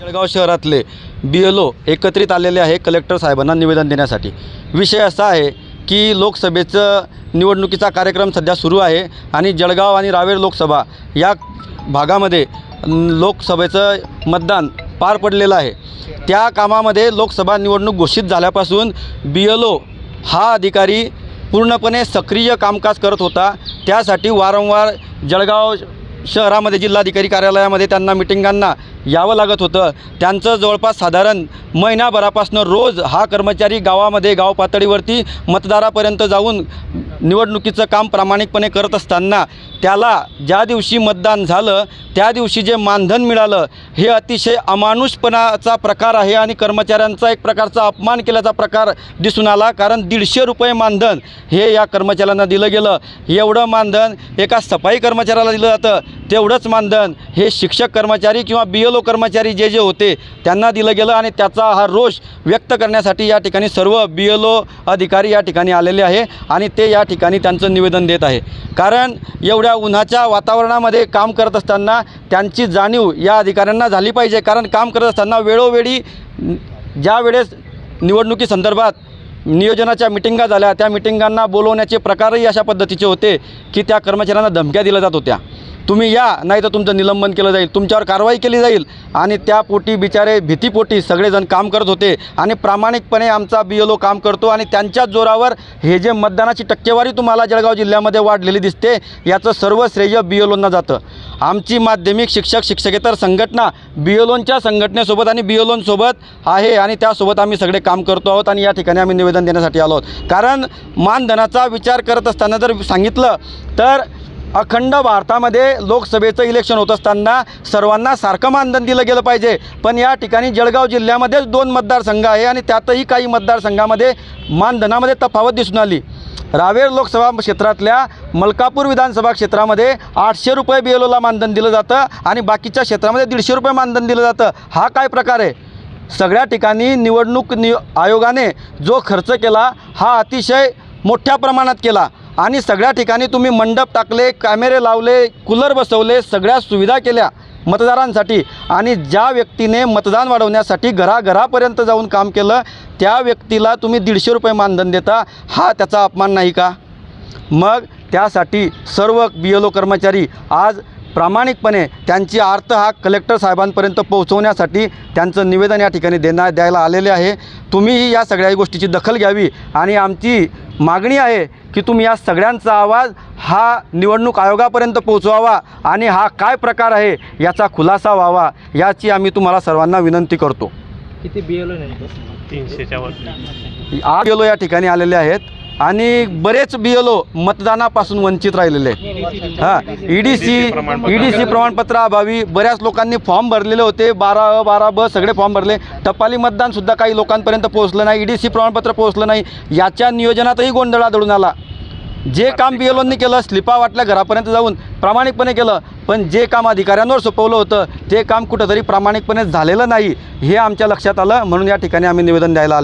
जळगाव शहरातले बी L O एकत्रित आलेले आहे कलेक्टर साहेबांना निवेदन देण्यासाठी. विषय असा आहे की लोकसभेचं निवडणुकीचा कार्यक्रम सध्या सुरू आहे आणि जळगाव आणि रावेर लोकसभा या भागामध्ये लोकसभेचं मतदान पार पडलेलं आहे. त्या कामामध्ये लोकसभा निवडणूक घोषित झाल्यापासून बी एल ओ हा अधिकारी पूर्णपणे सक्रिय कामकाज करत होता. त्यासाठी वारंवार जळगाव शहरामध्ये जिल्हाधिकारी कार्यालयामध्ये त्यांना मिटिंगांना यावं लागत होतं. त्यांचं जवळपास साधारण महिनाभरापासून रोज हा कर्मचारी गावामध्ये गाव पातळीवरती मतदारापर्यंत जाऊन निवडणुकीचं काम प्रामाणिकपणे करत असताना त्याला ज्या दिवशी मतदान झालं त्या दिवशी जे मानधन मिळालं हे अतिशय अमानुषपणाचा प्रकार आहे आणि कर्मचाऱ्यांचा एक प्रकारचा अपमान केल्याचा प्रकार दिसून आला. कारण दीडशे रुपये मानधन हे या कर्मचाऱ्यांना दिलं गेलं. एवढं मानधन एका सफाई कर्मचाऱ्याला दिलं जातं. तेवढंच मानधन. हे शिक्षक कर्मचारी किंवा बी एल ओ कर्मचारी जे जे होते त्यांना दिलं गेलं आणि त्याचा हा रोष व्यक्त करण्यासाठी या ठिकाणी सर्व बी एल ओ अधिकारी या ठिकाणी आलेले आहे आणि ते या ठिकाणी त्यांचं निवेदन देत आहे. कारण एवढ्या उन्हाच्या वातावरणामध्ये काम करत असताना त्यांची जाणीव या अधिकाऱ्यांना झाली पाहिजे. कारण काम करत असताना वेळोवेळी ज्या वेळेस निवडणुकीसंदर्भात नियोजनाच्या मिटिंगा झाल्या त्या मिटिंगांना बोलवण्याचे प्रकारही अशा पद्धतीचे होते की त्या कर्मचाऱ्यांना धमक्या दिल्या जात होत्या. तुम्ही या नाही तर तुमचं निलंबन केलं जाईल तुमच्यावर कारवाई केली जाईल. आणि त्या पोटी बिचारे भीतीपोटी सगळेजण काम करत होते. आणि प्रामाणिकपणे आमचा बी एल ओ काम करतो आणि त्यांच्याच जोरावर हे जे मतदानाची टक्केवारी तुम्हाला जळगाव जिल्ह्यामध्ये वाढलेली दिसते याचं सर्व श्रेय बी एल ओंना जातं. आमची माध्यमिक शिक्षक शिक्षकेतर संघटना बी एल संघटनेसोबत आणि बी एल ओंसोबत आहे आणि त्यासोबत आम्ही सगळे काम करतो आहोत आणि या ठिकाणी आम्ही निवेदन देण्यासाठी आलो आहोत. कारण मानधनाचा विचार करत असताना जर सांगितलं तर अखंड भारतामध्ये लोकसभेचं इलेक्शन होत असताना सर्वांना सारखं मानधन दिलं गेलं पाहिजे. पण या ठिकाणी जळगाव जिल्ह्यामध्येच दोन मतदारसंघ आहे आणि त्यातही काही मतदारसंघामध्ये मानधनामध्ये तफावत दिसून आली. रावेर लोकसभा क्षेत्रातल्या मलकापूर विधानसभा क्षेत्रामध्ये आठशे रुपये बी एल ओला मानधन दिलं जातं आणि बाकीच्या क्षेत्रामध्ये दीडशे रुपये मानधन दिलं जातं. हा काय प्रकार आहे? सगळ्या ठिकाणी निवडणूक नि आयोगाने जो खर्च केला हा अतिशय मोठ्या प्रमाणात केला. आणि सगळ्या ठिकाणी तुम्ही मंडप टाकले कॅमेरे लावले कूलर बसवले सगळ्या सुविधा केल्या मतदारांसाठी. आणि ज्या व्यक्तीने मतदान वाढवण्यासाठी घराघरापर्यंत जाऊन काम केलं त्या व्यक्तीला तुम्ही दीडशे रुपये मानधन देता हा त्याचा अपमान नाही का? मग त्यासाठी सर्व बी एल ओ कर्मचारी आज प्रामाणिकपणे त्यांची आर्त हा कलेक्टर साहेबांपर्यंत पोहोचवण्यासाठी त्यांचं निवेदन या ठिकाणी देण्या द्यायला आलेले आहे. तुम्हीही या सगळ्या गोष्टीची दखल घ्यावी आणि आमची मागणी आहे की तुम्ही या सगळ्यांचा आवाज हा निवडणूक आयोगापर्यंत पोहोचवावा आणि हा काय प्रकार आहे याचा खुलासा व्हावा याची आम्ही तुम्हाला सर्वांना विनंती करतो. किती बी एल तीनशेच्या वर आठ गेलो या ठिकाणी आलेले आहेत. आणि बरेच बी एल ओ मतदानापासून वंचित राहिलेले आहेत. हां E D C E D C प्रमाणपत्र अभावी बऱ्याच लोकांनी फॉर्म भरलेले होते. बारा अ बारा ब सगळे फॉर्म भरले. टपाली मतदानसुद्धा काही लोकांपर्यंत पोहोचलं नाही. ई डी सी प्रमाणपत्र पोहोचलं नाही. याच्या नियोजनातही गोंधळ आढळून आला. जे काम बी एल ओंनी केलं स्लिपा वाटल्या घरापर्यंत जाऊन प्रामाणिकपणे केलं. पण जे काम अधिकाऱ्यांवर सोपवलं होतं ते काम कुठंतरी प्रामाणिकपणे झालेलं नाही हे आमच्या लक्षात आलं. म्हणून या ठिकाणी आम्ही निवेदन द्यायला आलो